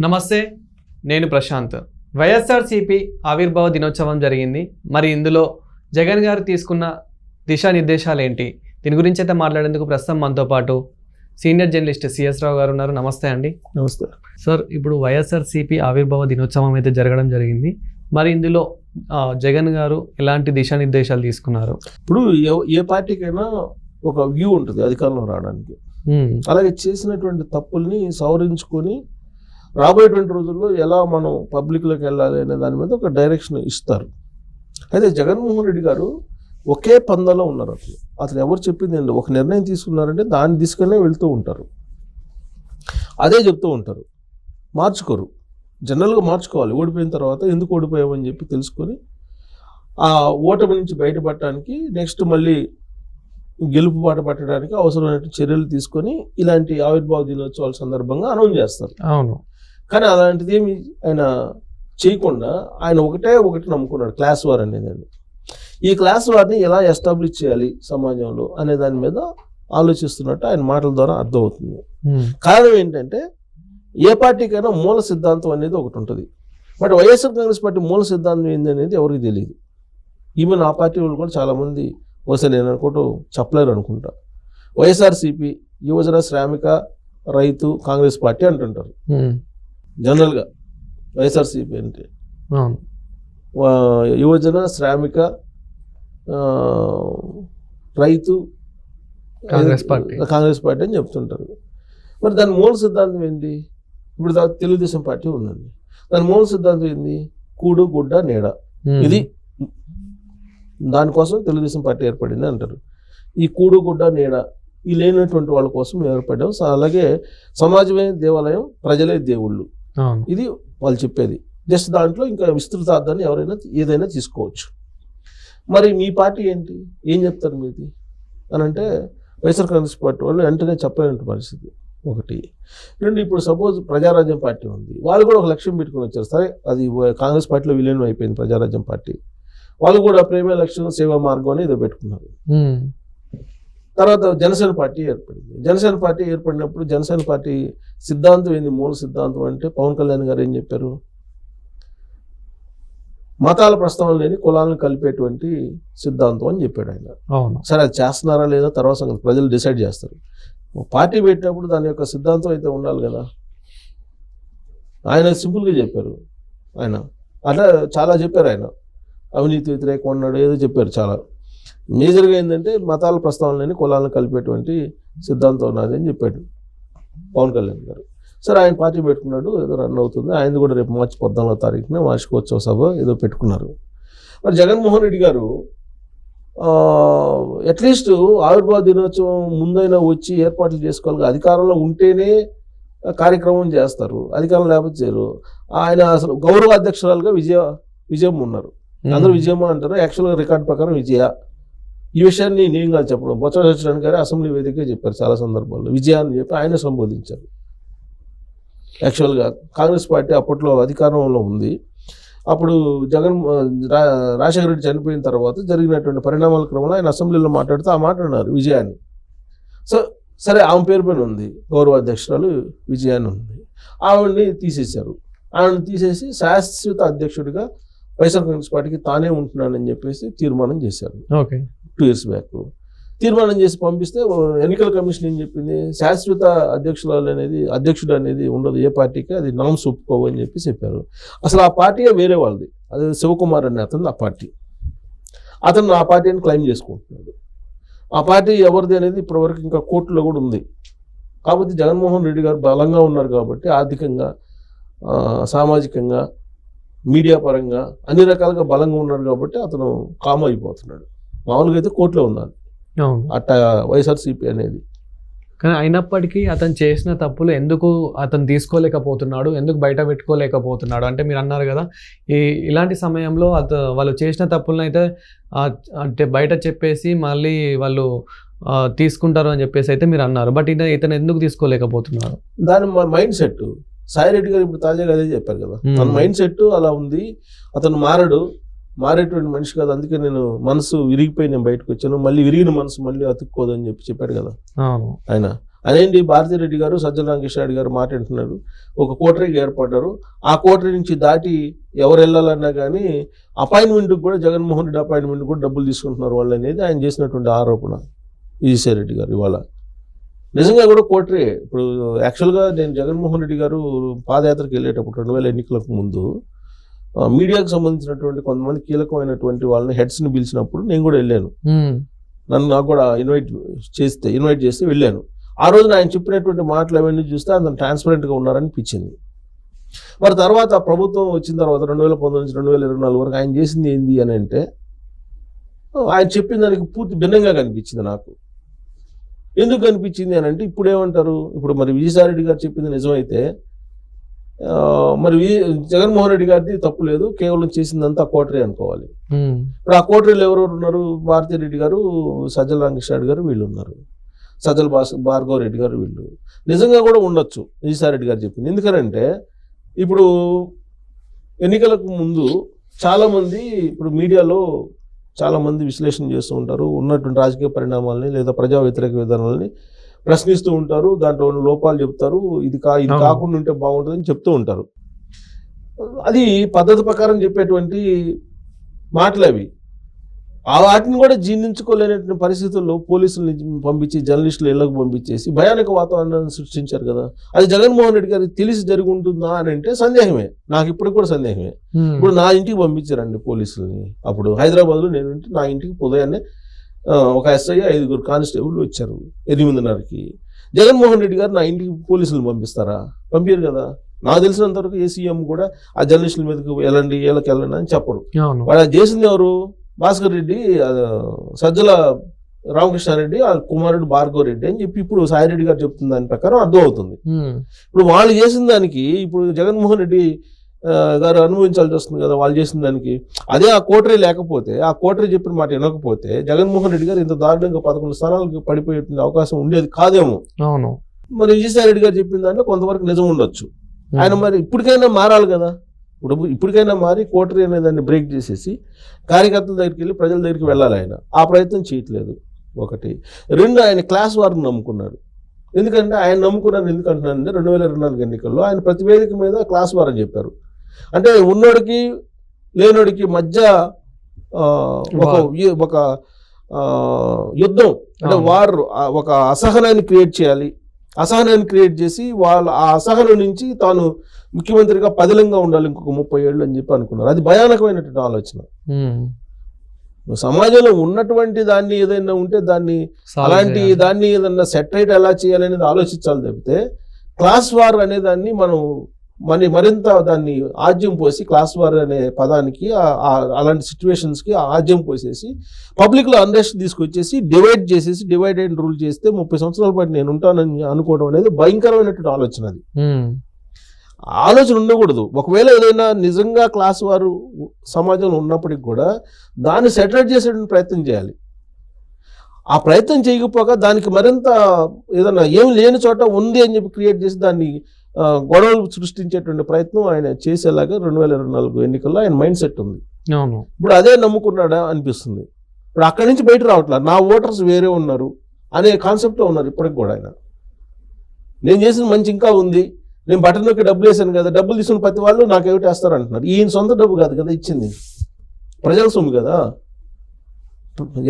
నమస్తే నేను ప్రశాంత్. వైఎస్ఆర్సీపీ ఆవిర్భావ దినోత్సవం జరిగింది. మరి ఇందులో జగన్ గారు తీసుకున్న దిశానిర్దేశాలు ఏంటి దీని గురించి అయితే మాట్లాడేందుకు ప్రస్తుతం మనతో పాటు సీనియర్ జర్నలిస్ట్ సిఎస్ రావు గారు ఉన్నారు. నమస్తే అండి. నమస్తే. సార్ ఇప్పుడు వైఎస్ఆర్సీపీ ఆవిర్భావ దినోత్సవం అయితే జరగడం జరిగింది. మరి ఇందులో జగన్ గారు ఎలాంటి దిశానిర్దేశాలు తీసుకున్నారు? ఇప్పుడు ఏ- పార్టీకైనా ఒక వ్యూ ఉంటుంది అధికారంలో రావడానికి. అలాగే చేసినటువంటి తప్పుల్ని సవరించుకొని రాబోయేటువంటి రోజుల్లో ఎలా మనం పబ్లిక్లోకి వెళ్ళాలి అనే దాని మీద ఒక డైరెక్షన్ ఇస్తారు. అయితే జగన్మోహన్ రెడ్డి గారు ఒకే పందలో ఉన్నారు అసలు అతను ఎవరు చెప్పింది ఏంటి ఒక నిర్ణయం తీసుకున్నారంటే దాన్ని తీసుకునే వెళ్తూ ఉంటారు. అదే చెప్తూ ఉంటారు. మార్చుకోరు. జనరల్గా మార్చుకోవాలి. ఓడిపోయిన తర్వాత ఎందుకు ఓడిపోయామని చెప్పి తెలుసుకొని ఆ ఓటమి నుంచి బయటపడటానికి నెక్స్ట్ మళ్ళీ గెలుపు బాట పట్టడానికి అవసరమైన చర్యలు తీసుకొని ఇలాంటి ఆవిర్భావ దినోత్సవాల సందర్భంగా అనౌన్స్ చేస్తారు. అవును. కానీ అలాంటిది ఏమి ఆయన చేయకుండా ఆయన ఒకటే ఒకటి నమ్ముకున్నాడు క్లాస్ వార్ అనేది ఈ క్లాస్ వార్ని ఎలా ఎస్టాబ్లిష్ చేయాలి సమాజంలో అనే దాని మీద ఆలోచిస్తున్నట్టు ఆయన మాటల ద్వారా అర్థమవుతుంది. కారణం ఏంటంటే ఏ పార్టీకైనా మూల సిద్ధాంతం అనేది ఒకటి ఉంటుంది. బట్ వైఎస్ఆర్ కాంగ్రెస్ పార్టీ మూల సిద్ధాంతం ఏంది అనేది ఎవరికి తెలియదు. ఈవెన్ ఆ పార్టీ వాళ్ళు కూడా చాలామంది బహుశా నేను అనుకుంటూ చెప్పలేరు అనుకుంటా. వైఎస్ఆర్సీపీ యువజన శ్రామిక రైతు కాంగ్రెస్ పార్టీ అంటుంటారు. జనరల్గా వైఎస్ఆర్సీపీ అంటే. యువజన శ్రామిక రైతు కాంగ్రెస్ పార్టీ. కాంగ్రెస్ పార్టీ అని చెప్తుంటారు. మరి దాని మూల సిద్ధాంతం ఏంటి? ఇప్పుడు తెలుగుదేశం పార్టీ ఉందండి. దాని మూల సిద్ధాంతం ఏంది? కూడు గుడ్డ నీడ. ఇది దానికోసం తెలుగుదేశం పార్టీ ఏర్పడింది అంటారు. ఈ కూడు గుడ్డ నీడ ఈ లేనటువంటి వాళ్ళ కోసం ఏర్పడ్డాం. అలాగే సమాజమే దేవాలయం ప్రజలే దేవుళ్ళు. ఇది వాళ్ళు చెప్పేది. జస్ట్ దాంట్లో ఇంకా విస్తృత అర్థాన్ని ఎవరైనా ఏదైనా తీసుకోవచ్చు. మరి మీ పార్టీ ఏంటి? ఏం చెప్తారు మీది? అని అంటే వైఎస్ఆర్ కాంగ్రెస్ పార్టీ వాళ్ళు వెంటనే చెప్పలేని పరిస్థితి ఒకటి. రెండు ఇప్పుడు సపోజ్ ప్రజారాజ్యం పార్టీ ఉంది. వాళ్ళు కూడా ఒక లక్ష్యం పెట్టుకుని వచ్చారు. సరే అది కాంగ్రెస్ పార్టీలో విలీనం అయిపోయింది ప్రజారాజ్యం పార్టీ. వాళ్ళు కూడా ప్రేమ లక్ష్యం సేవా మార్గం అని ఏదో పెట్టుకున్నారు తర్వాత జనసేన పార్టీ ఏర్పడింది. జనసేన పార్టీ ఏర్పడినప్పుడు జనసేన పార్టీ సిద్ధాంతం ఏంది? మూల సిద్ధాంతం అంటే పవన్ కళ్యాణ్ గారు ఏం చెప్పారు? మతాల ప్రస్తావన లేని కులాలను కలిపేటువంటి సిద్ధాంతం అని చెప్పాడు ఆయన. అవును. సరే అది చేస్తున్నారా లేదా తర్వాత సంగతి. ప్రజలు డిసైడ్ చేస్తారు. పార్టీ పెట్టినప్పుడు దాని యొక్క సిద్ధాంతం అయితే ఉండాలి కదా. ఆయన సింపుల్గా చెప్పారు. ఆయన. అట్లా చాలా చెప్పారు ఆయన. అవినీతి వ్యతిరేకం అన్నాడు ఏదో చెప్పారు చాలా. మేజర్గా ఏంటంటే మతాల ప్రస్తావన లేని కులాలను కలిపేటువంటి సిద్ధాంతం ఉన్నది అని చెప్పాడు పవన్ కళ్యాణ్ గారు. సరే ఆయన పార్టీ పెట్టుకున్నాడు ఏదో రన్ అవుతుంది. ఆయన కూడా రేపు మార్చి పద్నాలుగో తారీఖున వార్షికోత్సవ సభ ఏదో పెట్టుకున్నారు. మరి జగన్మోహన్ రెడ్డి గారు అట్లీస్ట్ ఆవిర్భావ దినోత్సవం ముందైనా వచ్చి ఏర్పాట్లు చేసుకోవాలి. అధికారంలో ఉంటేనే కార్యక్రమం చేస్తారు. అధికారం లేకపోతే చేయరు. ఆయన అసలు గౌరవ అధ్యక్షురాలుగా విజయ విజయం ఉన్నారు. అందరూ విజయమ్మ అంటారు. యాక్చువల్గా రికార్డ్ ప్రకారం విజయ. ఈ విషయాన్ని నేను కాదు చెప్పడం. బొత్స సత్యనారాయణ గారు అసెంబ్లీ వేదికగా చెప్పారు చాలా సందర్భాల్లో. విజయాన్ని చెప్పి ఆయన సంబోధించారు. యాక్చువల్గా కాంగ్రెస్ పార్టీ అప్పట్లో అధికారంలో ఉంది. అప్పుడు జగన్ రా రాజశేఖర రెడ్డి చనిపోయిన తర్వాత జరిగినటువంటి పరిణామాల క్రమంలో ఆయన అసెంబ్లీలో మాట్లాడుతూ ఆ మాట విజయాన్ని. సో సరే ఆమె పేరు పైన ఉంది. గౌరవ అధ్యక్షురాలు విజయాన్ని ఉంది. ఆవిడ్ని తీసేశారు. ఆవిడని తీసేసి శాశ్వత అధ్యక్షుడిగా వైఎస్ఆర్ కాంగ్రెస్ పార్టీకి తానే ఉంటున్నానని చెప్పేసి తీర్మానం చేశారు. ఓకే. టూ ఇయర్స్ బ్యాక్ తీర్మానం చేసి పంపిస్తే ఎన్నికల కమిషన్ ఏం చెప్పింది? శాశ్వత అధ్యక్షురాలు అనేది అధ్యక్షుడు అనేది ఉండదు. ఏ పార్టీకి అది నామ్స్ ఒప్పుకోవు అని చెప్పి చెప్పారు. అసలు ఆ పార్టీయే వేరే వాళ్ళది. అది శివకుమార్ అనే అతను ఆ పార్టీ. అతను ఆ పార్టీని క్లెయిమ్ చేసుకుంటున్నాడు. ఆ పార్టీ ఎవరిది అనేది ఇప్పటివరకు ఇంకా కోర్టులో కూడా ఉంది. కాబట్టి జగన్మోహన్ రెడ్డి గారు బలంగా ఉన్నారు కాబట్టి ఆర్థికంగా సామాజికంగా మీడియా పరంగా అన్ని రకాలుగా బలంగా ఉన్నాడు కాబట్టి అతను కామ్ అయిపోతున్నాడు. మామూలుగా అయితే కోర్టులో ఉన్నాడు. అవును. అట్ట వైఎస్ఆర్సీపీ అనేది. కానీ అయినప్పటికీ అతను చేసిన తప్పులు ఎందుకు అతను తీసుకోలేకపోతున్నాడు ఎందుకు బయట పెట్టుకోలేకపోతున్నాడు? అంటే మీరు అన్నారు కదా ఈ ఇలాంటి సమయంలో అత వాళ్ళు చేసిన తప్పులను అయితే అంటే బయట చెప్పేసి మళ్ళీ వాళ్ళు తీసుకుంటారు అని చెప్పేసి అయితే మీరు అన్నారు. బట్ ఇతను ఇతను ఎందుకు తీసుకోలేకపోతున్నారు? దాని మైండ్ సెట్ సాయి రెడ్డి గారు ఇప్పుడు తాజాగా అదే చెప్పారు కదా. తన మైండ్ సెట్ అలా ఉంది. అతను మారడు. మారేటువంటి మనిషి కాదు. అందుకే నేను మనసు విరిగిపోయి నేను బయటకు వచ్చాను. మళ్ళీ విరిగిన మనసు మళ్ళీ అతుక్కోదు అని చెప్పి చెప్పాడు కదా. ఆయన. అదేంటి? భారతిరెడ్డి గారు సజ్జల రామకృష్ణారెడ్డి గారు మాట్లాడుతున్నారు ఒక కోటరీకి ఏర్పడ్డారు. ఆ కోటరీ నుంచి దాటి ఎవరు వెళ్ళాలన్నా కానీ అపాయింట్మెంట్కి కూడా జగన్మోహన్ రెడ్డి అపాయింట్మెంట్ కూడా డబ్బులు తీసుకుంటున్నారు వాళ్ళు అనేది ఆయన చేసినటువంటి ఆరోపణ. విజయసాయి రెడ్డి గారు ఇవాళ. నిజంగా కూడా కోటరీ. ఇప్పుడు యాక్చువల్గా నేను జగన్మోహన్ రెడ్డి గారు పాదయాత్రకు వెళ్ళేటప్పుడు రెండు వేల ఎన్నికలకు ముందు మీడియాకు సంబంధించినటువంటి కొంతమంది కీలకమైనటువంటి వాళ్ళని హెడ్స్ని పిలిచినప్పుడు నేను కూడా వెళ్ళాను. నన్ను నాకు కూడా ఇన్వైట్ చేస్తే ఇన్వైట్ చేస్తే వెళ్ళాను. ఆ రోజున ఆయన చెప్పినటువంటి మాటలు అవన్నీ చూస్తే అంత ట్రాన్స్పరెంట్గా ఉన్నారని అనిపించింది. మరి తర్వాత ప్రభుత్వం వచ్చిన తర్వాత రెండు వేల పంతొమ్మిది నుంచి రెండు వేల ఇరవై నాలుగు వరకు ఆయన చేసింది ఏంది అని అంటే ఆయన చెప్పిన దానికి పూర్తి భిన్నంగా కనిపించింది నాకు. ఎందుకు కనిపించింది అని అంటే ఇప్పుడు ఏమంటారు? ఇప్పుడు మరి విజయసాయిరెడ్డి గారు చెప్పింది నిజమైతే మరి జగన్మోహన్ రెడ్డి గారిది తప్పు లేదు. కేవలం చేసిందంతా కోటరీ అనుకోవాలి. ఇప్పుడు ఆ కోటరీలు ఎవరెవరు ఉన్నారు? భారతీ రెడ్డి గారు సజ్జల రామకృష్ణ గారు వీళ్ళు ఉన్నారు. సజ్జల భార్గవ రెడ్డి గారు వీళ్ళు. నిజంగా కూడా ఉండొచ్చు రెడ్డి గారు చెప్పింది. ఎందుకనంటే ఇప్పుడు ఎన్నికలకు ముందు చాలామంది ఇప్పుడు మీడియాలో చాలామంది విశ్లేషణ చేస్తూ ఉంటారు. ఉన్నటువంటి రాజకీయ పరిణామాలని లేదా ప్రజా వ్యతిరేక విధానాలని ప్రశ్నిస్తూ ఉంటారు దాంట్లో ఉన్న లోపాలు చెప్తారు ఇది కా ఇది. కాకుండా ఉంటే బాగుంటుందని చెప్తూ ఉంటారు. అది పద్ధతి ప్రకారం చెప్పేటువంటి మాటలు అవి. ఆ వాటిని కూడా జీర్ణించుకోలేనటువంటి పరిస్థితుల్లో పోలీసుల్ని పంపించి జర్నలిస్టులు ఇళ్ళకు పంపించేసి భయానక వాతావరణాన్ని సృష్టించారు కదా. అది జగన్మోహన్ రెడ్డి గారికి తెలిసి జరిగి ఉంటుందా అని అంటే సందేహమే. నాకు ఇప్పుడు కూడా సందేహమే. ఇప్పుడు నా ఇంటికి పంపించారండి పోలీసుల్ని. అప్పుడు హైదరాబాద్లో నేను ఉంటే నా ఇంటికి ఉదయాన్నే ఒక ఎస్ఐ ఐదుగురు కానిస్టేబుల్ వచ్చారు ఎనిమిదిన్నరకి. జగన్మోహన్ రెడ్డి గారు నా ఇంటికి పోలీసులు పంపిస్తారా? పంపించారు కదా. నాకు తెలిసినంత వరకు ఏ సీఎం కూడా ఆ జర్నలిస్టుల మీదకి వెళ్ళండి వీళ్ళకి వెళ్ళండి అని చెప్పడు వాడు అది చేసింది ఎవరు? భాస్కర్ రెడ్డి సజ్జల రామకృష్ణారెడ్డి ఆ కుమారుడు భార్గవ రెడ్డి అని చెప్పి ఇప్పుడు సాయిరెడ్డి గారు చెప్తున్న దాని ప్రకారం అర్థం అవుతుంది ఇప్పుడు వాళ్ళు చేసిన దానికి ఇప్పుడు జగన్మోహన్ రెడ్డి గారు అనుభవించాల్సి వస్తుంది కదా వాళ్ళు చేసిన దానికి. అదే ఆ కోటరీ లేకపోతే ఆ కోటరీ చెప్పిన మాట వినకపోతే జగన్మోహన్ రెడ్డి గారు ఇంత దారుణంగా పదకొండు స్థానాలకు పడిపోయే అవకాశం ఉండేది కాదేమో. అవును. మరి విజయసాయి రెడ్డి గారు చెప్పిన దాంట్లో కొంతవరకు నిజం ఉండొచ్చు. ఆయన మరి ఇప్పటికైనా మారాలి కదా. ఇప్పుడు ఇప్పటికైనా మారి కోటరీ అనే దాన్ని బ్రేక్ చేసేసి కార్యకర్తల దగ్గరికి వెళ్ళి ప్రజల దగ్గరికి వెళ్ళాలి ఆయన. ఆ ప్రయత్నం చేయట్లేదు ఒకటి. రెండు ఆయన క్లాస్ వారిని నమ్ముకున్నాడు. ఎందుకంటే ఆయన నమ్ముకున్నాను ఎందుకంటున్నానంటే రెండు వేల ఇరవై నాలుగు ఎన్నికల్లో ఆయన ప్రతి వేదిక మీద క్లాస్ వార్ అని చెప్పారు. అంటే ఉన్నోడికి లేనోడికి మధ్య ఒక ఒక యుద్ధం అంటే. వారు ఒక అసహనాన్ని క్రియేట్ చేయాలి. అసహనాన్ని క్రియేట్ చేసి వాళ్ళ ఆ అసహనం నుంచి తాను ముఖ్యమంత్రిగా పదిలంగా ఉండాలి ఇంకొక ముప్పై ఏళ్ళు అని చెప్పి అనుకున్నారు. అది భయానకమైనటువంటి ఆలోచన. సమాజంలో ఉన్నటువంటి దాన్ని ఏదైనా ఉంటే దాన్ని అలాంటి. దాన్ని ఏదన్నా సెటరేట్ ఎలా చేయాలనేది ఆలోచించాలి తప్పితే క్లాస్ వార్ అనే దాన్ని మనం మరి మరింత దాన్ని ఆజ్యం పోసి క్లాస్ వార్ అనే పదానికి అలాంటి సిచ్యువేషన్స్కి ఆజ్యం పోసేసి పబ్లిక్లో అండర్స్ట్ తీసుకొచ్చేసి డివైడ్ చేసేసి డివైడ్ అండ్ రూల్ చేస్తే ముప్పై సంవత్సరాల పాటు నేను ఉంటానని అనుకోవడం అనేది భయంకరమైనటువంటి ఆలోచన అది. ఆలోచన ఉండకూడదు. ఒకవేళ ఏదైనా నిజంగా క్లాస్ వారు సమాజంలో ఉన్నప్పటికి కూడా దాన్ని సెటరేట్ చేసేటువంటి ప్రయత్నం చేయాలి. ఆ ప్రయత్నం చేయకపోగా దానికి మరింత ఏదైనా ఏం లేని చోట ఉంది అని చెప్పి క్రియేట్ చేసి దాన్ని గొడవలు సృష్టించేటువంటి ప్రయత్నం ఆయన చేసేలాగా రెండు వేల ఇరవై నాలుగు ఎన్నికల్లో ఆయన మైండ్ సెట్ ఉంది. ఇప్పుడు అదే నమ్ముకున్నాడా అనిపిస్తుంది. ఇప్పుడు అక్కడి నుంచి బయట రావట్లేదు. నా ఓటర్స్ వేరే ఉన్నారు అనే కాన్సెప్ట్లో ఉన్నారు ఇప్పటికి కూడా ఆయన. నేను చేసిన మంచి ఇంకా ఉంది. నేను బటన్ నొక్కి డబ్బులు వేసాను కదా డబ్బులు తీసుకున్న ప్రతి వాళ్ళు నాకు ఏమిటి వేస్తారు అంటున్నారు ఈయన సొంత డబ్బు కాదు కదా ఇచ్చింది. ప్రజల సొమ్ము కదా.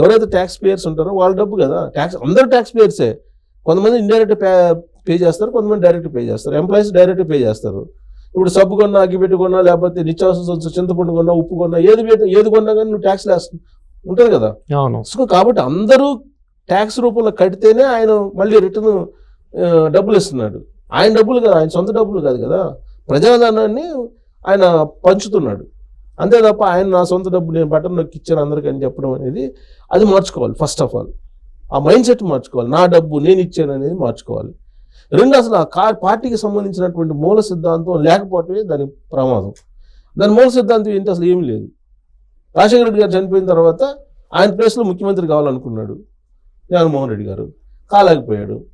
ఎవరైతే ట్యాక్స్ పేయర్స్ ఉంటారో వాళ్ళ డబ్బు కదా. ట్యాక్స్ అందరూ ట్యాక్స్ పేయర్సే కొంతమంది ఇండైరెక్ట్ పే చేస్తారు కొంతమంది డైరెక్ట్ పే చేస్తారు. ఎంప్లాయీస్ డైరెక్ట్ పే చేస్తారు. ఇప్పుడు సబ్బు కొన్నా అగ్గిపెట్టి కొన్నా లేకపోతే నిత్యావసర చింతపండు కొన్నా ఉప్పు కొన్నా ఏది ఏది కొన్నా కానీ నువ్వు ట్యాక్స్ వేస్తుంది ఉంటుంది కదా? అవును. సో కాబట్టి అందరూ ట్యాక్స్ రూపంలో కడితేనే ఆయన మళ్ళీ రిటర్న్ డబ్బులు ఇస్తున్నాడు. ఆయన డబ్బులు కదా ఆయన సొంత డబ్బులు కాదు కదా? ప్రజాధనాన్ని ఆయన పంచుతున్నాడు. అంతే తప్ప ఆయన నా సొంత డబ్బు నేను బటన్ నొక్కి ఇచ్చాను అందరికీ అని చెప్పడం అనేది అది మార్చుకోవాలి ఫస్ట్ ఆఫ్ ఆల్ ఆ మైండ్ సెట్ మార్చుకోవాలి. నా డబ్బు నేను ఇచ్చాను అనేది మార్చుకోవాలి. రెండు అసలు ఆ పార్టీకి సంబంధించినటువంటి మూల సిద్ధాంతం లేకపోవటమే దాని ప్రమాదం. దాని మూల సిద్ధాంతం ఏంటి అసలు ఏమీ లేదు. రాజశేఖర రెడ్డి గారు చనిపోయిన తర్వాత ఆయన ప్లేస్లో ముఖ్యమంత్రి కావాలనుకున్నాడు. జగన్మోహన్ రెడ్డి గారు కాలేకపోయాడు.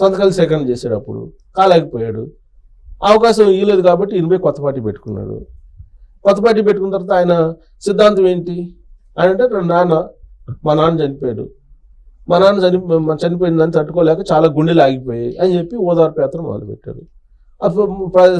సంతకాలు సేకరణ చేశాడు అప్పుడు కాలేకపోయాడు. అవకాశం ఇవ్వలేదు కాబట్టి ఈయన కొత్త పార్టీ పెట్టుకున్నాడు. కొత్త పార్టీ పెట్టుకున్న తర్వాత ఆయన సిద్ధాంతం ఏంటి? ఆయన అంటే నాన్న మా నాన్న చనిపోయాడు. మా నాన్న చని చనిపోయిందని తట్టుకోలేక చాలా గుండెలు ఆగిపోయాయి అని చెప్పి ఓదార్పు యాత్ర మొదలుపెట్టారు. అప్పుడు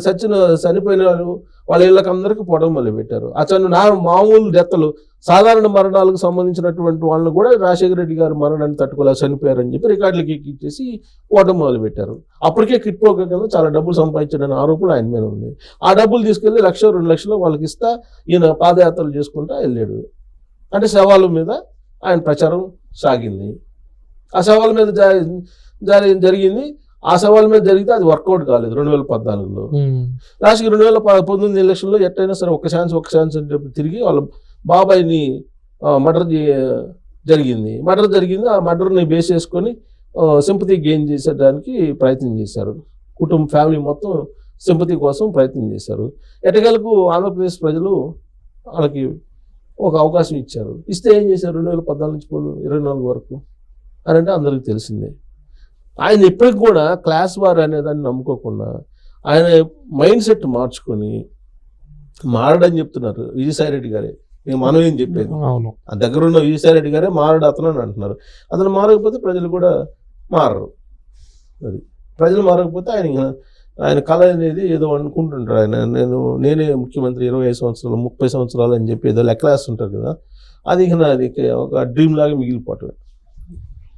సచిన చనిపోయిన వాళ్ళు వాళ్ళ ఇళ్ళకి అందరికీ పొడవ మొదలుపెట్టారు. అతను నా మామూలు డెత్తలు సాధారణ మరణాలకు సంబంధించినటువంటి వాళ్ళని కూడా రాజశేఖర రెడ్డి గారు మరణాన్ని తట్టుకోలేక చనిపోయారని చెప్పి రికార్డులకి ఎక్కించేసి ఓటం మొదలుపెట్టారు. అప్పటికే కిట్ పోక కింద చాలా డబ్బులు సంపాదించడని ఆరోపణ ఆయన మీద ఉంది ఆ డబ్బులు తీసుకెళ్ళి లక్ష రెండు లక్షలు వాళ్ళకి ఇస్తా ఈయన పాదయాత్రలు చేసుకుంటా వెళ్ళాడు. అంటే సవాళ్ళ మీద ఆయన ప్రచారం సాగింది. ఆ సవాల్ మీద జరిగింది. ఆ సవాల్ మీద జరిగితే అది వర్కౌట్ కాలేదు రెండు వేల పద్నాలుగులో. లాస్ట్కి రెండు వేల పంతొమ్మిది ఎలక్షన్లో ఎట్టయినా సరే ఒక ఛాన్స్ ఒక ఛాన్స్ అని చెప్పి తిరిగి వాళ్ళ బాబాయ్ని మర్డర్ జరిగింది. మర్డర్ జరిగింది. ఆ మర్డర్ని బేస్ చేసుకొని సింపతి గెయిన్ చేసేదానికి ప్రయత్నం చేశారు. కుటుంబ ఫ్యామిలీ మొత్తం సింపతి కోసం ప్రయత్నం చేశారు. ఎటగలకు ఆంధ్రప్రదేశ్ ప్రజలు వాళ్ళకి ఒక అవకాశం ఇచ్చారు. ఇస్తే ఏం చేశారు రెండు వేల పద్నాలుగు నుంచి ఇరవై నాలుగు వరకు? అని అంటే అందరికీ తెలిసిందే. ఆయన ఇప్పటికి కూడా క్లాస్ వార్ అనే దాన్ని నమ్ముకోకుండా ఆయన మైండ్ సెట్ మార్చుకొని మారడని చెప్తున్నారు విజయసాయి రెడ్డి గారే. నేను మనం ఏం చెప్పేది. అవును. ఆ దగ్గర ఉన్న విజయసాయి రెడ్డి గారే మారడు అతను అని అంటున్నారు. అతను మారకపోతే ప్రజలు కూడా మారరు. అది ప్రజలు మారకపోతే ఆయన ఆయన కళ అనేది ఏదో అనుకుంటుంటారు ఆయన. నేను నేనే ముఖ్యమంత్రి ఇరవై ఐదు సంవత్సరాలు ముప్పై సంవత్సరాలు అని చెప్పి ఏదో లెక్కలేస్తుంటారు కదా. అది ఇక నాది ఒక డ్రీమ్ లాగా మిగిలిపోవటం